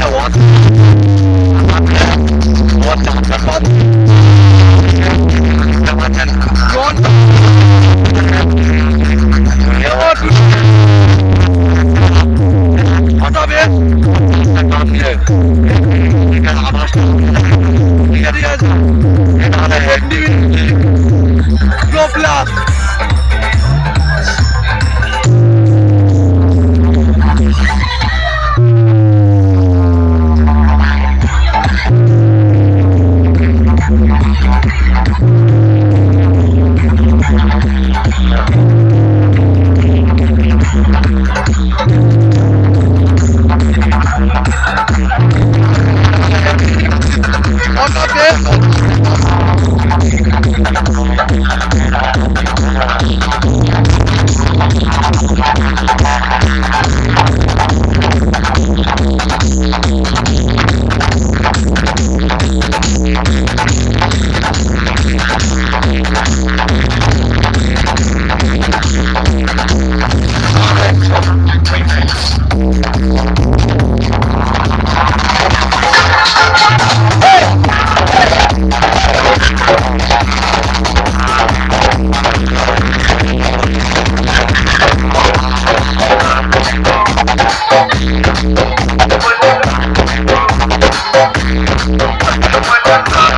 I want. Oke. Fuck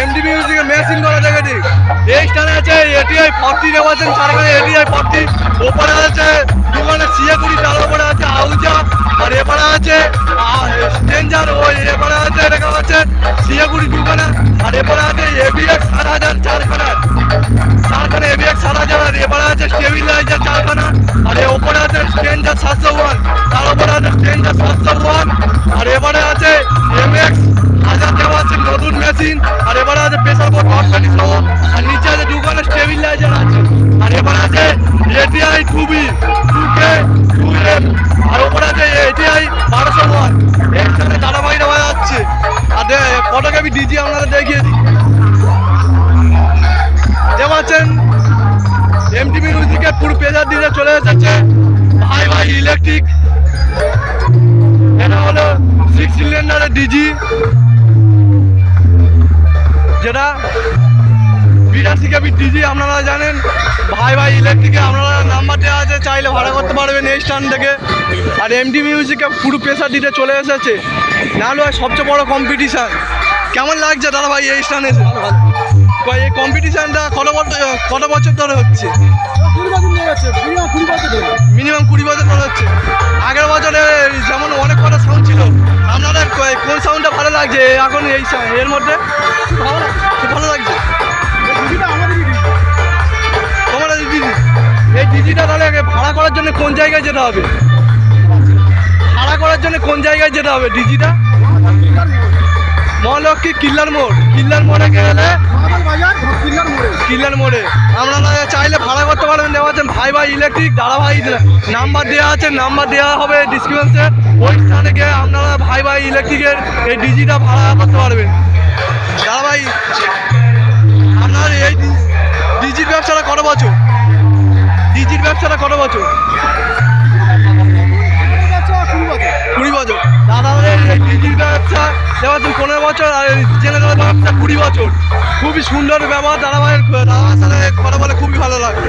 MD মিউজিকের machine করা জায়গাটি এই স্থানে আছে এটিআই ফর্টি নেওয়াছেন চারখানে এটিআই ফর্টি ওপরে আছে দোকানে সিয়াকুড়ি তার উপরে আছে আউজা আর এপারে আছে স্ট্রেঞ্জার ওই এপারে আছে দেখা যাচ্ছে সিয়াকুড়ি দোকানে আর এপারে আছে এবিএক্স সাত হাজার চারখানা। চারখানে এবিএক্স সাত হাজার, আর এপারে আছে স্টেবিলাইজার চারখানা, আর ওপরে আছে স্ট্রেঞ্জার সাতশো ওয়ান, তার উপরে আছে স্ট্রেঞ্জার সাতশো ওয়ান, আর এবারে আছে এমএক্স হাজার দেওয়া আছে নতুন মেশিন আর এবারে আছে প্রেসার বোর্ড কটকানি সহ আর নিচে আছে দোকানে স্টেবিলাইজার আছে। আর এবারে আছে এটিআই টুবি টুকে টু আর ওপরে আছে এটিআই বারোশো ওয়ান। এর ধারাবাহিক হয়ে যাচ্ছে। আর কটাকে আমি ডিজি আপনারা দেখিয়ে দিই। দেখতে পাচ্ছেন? এমটিভি মিউজিকে পুরো প্রেজার দিয়ে চলে এসেছে। ভাই ভাই ইলেকট্রিক এটা হলো সিক্স সিলিন্ডারের ডিজি যেটা বিরাশি কেবি ডিজি আপনারা জানেন ভাই ভাই ইলেকট্রিকে আপনারা নাম্বার দেওয়া আছে চাইলে ভাড়া করতে পারবেন এই স্ট্যান্ড থেকে। আর এমডি মিউজিকে পুরো প্রেসার দিতে চলে এসেছে। নাহলে হয় সবচেয়ে বড় কম্পিটিশান কেমন লাগছে দাদা ভাই এই স্ট্যান্ডে এসে? কয় এই কম্পিটিশানটা কত বছর কত বছর ধরে হচ্ছে? মিনিমাম কুড়ি বছর ধরে হচ্ছে। আগের বছরে কোন সাউন্ডটা ভালো লাগছে? এখন এই এর মধ্যে ভালো লাগছে। তোমার দিদি এই দিদিটা তাহলে ভাড়া করার জন্য কোন জায়গায় যেতে হবে? ভাড়া করার জন্য কোন জায়গায় যেতে হবে? ডিজিটা মহালক্ষ্মী কিল্লার মোড় কিল্লার মোড়ে গেলে? কিল্লার মোড়ে। আপনারা চাইলে ভাড়া করতে পারবেন দেওয়া আছে ভাই ভাই ইলেকট্রিক দাদা ভাই নাম্বার দেওয়া আছে নাম্বার দেওয়া হবে ডিসক্রিপশনে ওই স্থানে গিয়ে আপনারা ভাই ভাই ইলেকট্রিকের এই ডিজিটা ভাড়া করতে পারবেন। দাদা ভাই আপনার এই ডিজির ব্যবসাটা কত বছর? ডিজির ব্যবসাটা কত বছর? দেওয়া পনেরো বছর, আর জেনারেল ব্যবসা কুড়ি বছর। খুবই সুন্দর ব্যবহার দাদা ভাইয়ের দাদার সাথে কথা বলে খুবই ভালো লাগে